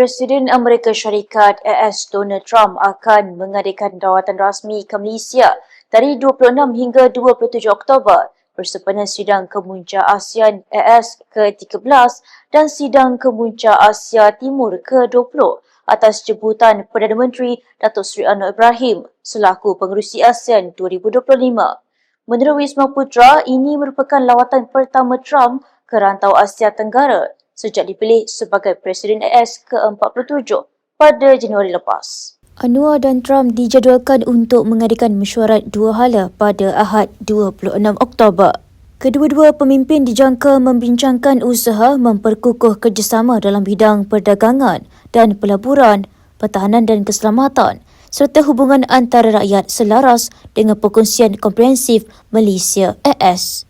Presiden Amerika Syarikat AS Donald Trump akan mengadakan rawatan rasmi ke Malaysia dari 26 hingga 27 Oktober bersempena Sidang Kemunca ASEAN AS ke-13 dan Sidang Kemunca Asia Timur ke-20 atas jemputan Perdana Menteri Datuk Seri Anwar Ibrahim selaku pengerusi ASEAN 2025. Menurut Wisma Putra, ini merupakan lawatan pertama Trump ke rantau Asia Tenggara sejak dipilih sebagai Presiden AS ke-47 pada Januari lepas. Anwar dan Trump dijadualkan untuk mengadakan mesyuarat dua hala pada Ahad 26 Oktober. Kedua-dua pemimpin dijangka membincangkan usaha memperkukuh kerjasama dalam bidang perdagangan dan pelaburan, pertahanan dan keselamatan serta hubungan antara rakyat selaras dengan perkongsian komprehensif Malaysia AS.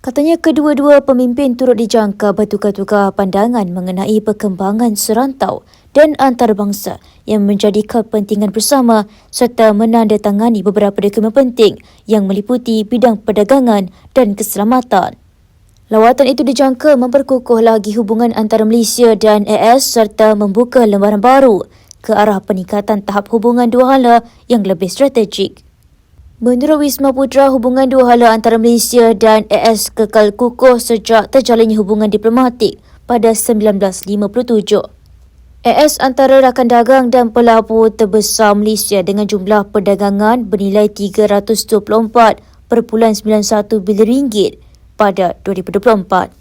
Katanya kedua-dua pemimpin turut dijangka bertukar-tukar pandangan mengenai perkembangan serantau dan antarabangsa yang menjadi kepentingan bersama serta menandatangani beberapa dokumen penting yang meliputi bidang perdagangan dan keselamatan. Lawatan itu dijangka memperkukuh lagi hubungan antara Malaysia dan AS serta membuka lembaran baru ke arah peningkatan tahap hubungan dua hala yang lebih strategik. Menurut Wisma Putra, hubungan dua hala antara Malaysia dan AS kekal kukuh sejak terjalinnya hubungan diplomatik pada 1957. AS antara rakan dagang dan pelabur terbesar Malaysia dengan jumlah perdagangan bernilai 324.91 bilion ringgit pada 2024.